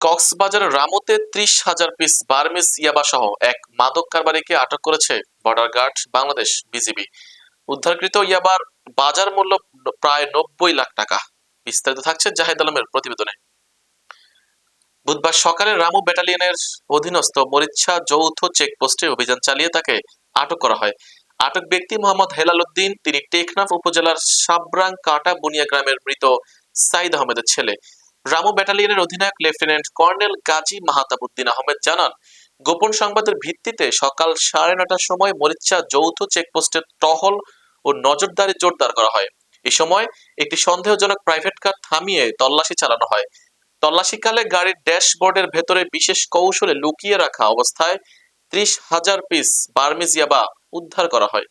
কক্সবাজারের রামুতে ত্রিশ হাজার পিস বার্মিস ইয়াবা সহ এক মাদক কারবারিকে আটক করেছে বর্ডার গার্ড বাংলাদেশ বিজিবি। উদ্ধারকৃত ইয়াবার বাজার মূল্য প্রায় নব্বই লাখ টাকা। বিস্তারিত থাকছে জাহেদ আলমের প্রতিবেদনে। বুধবার সকালে রামু ব্যাটালিয়নের অধীনস্থ মরিচ্ছা যৌথ চেকপোস্টে অভিযান চালিয়ে তাকে আটক করা হয়। আটক ব্যক্তি মোহাম্মদ হেলাল উদ্দিন, তিনি টেকনাফ উপজেলার সাবরাং কাটা বুনিয়া গ্রামের মৃত সাইদ আহমেদের ছেলে। রামু ব্যাটালিয়নের অধিনায়ক লেফটেন্যান্ট কর্নেল গাজী মাহাতাবুদ্দিন আহমেদ জানান, গোপন সংবাদের ভিত্তিতে সকাল সাড়ে নটার সময় মরিচ্চা যৌথ চেকপোস্টের টহল ও নজরদারি জোরদার করা হয়। এই সময় একটি সন্দেহজনক প্রাইভেট কার থামিয়ে তল্লাশি চালানো হয়। তল্লাশিকালে গাড়ির ড্যাশবোর্ডের ভেতরে বিশেষ কৌশলে লুকিয়ে রাখা অবস্থায় ত্রিশ হাজার পিস বার্মিজ ইয়াবা উদ্ধার করা হয়।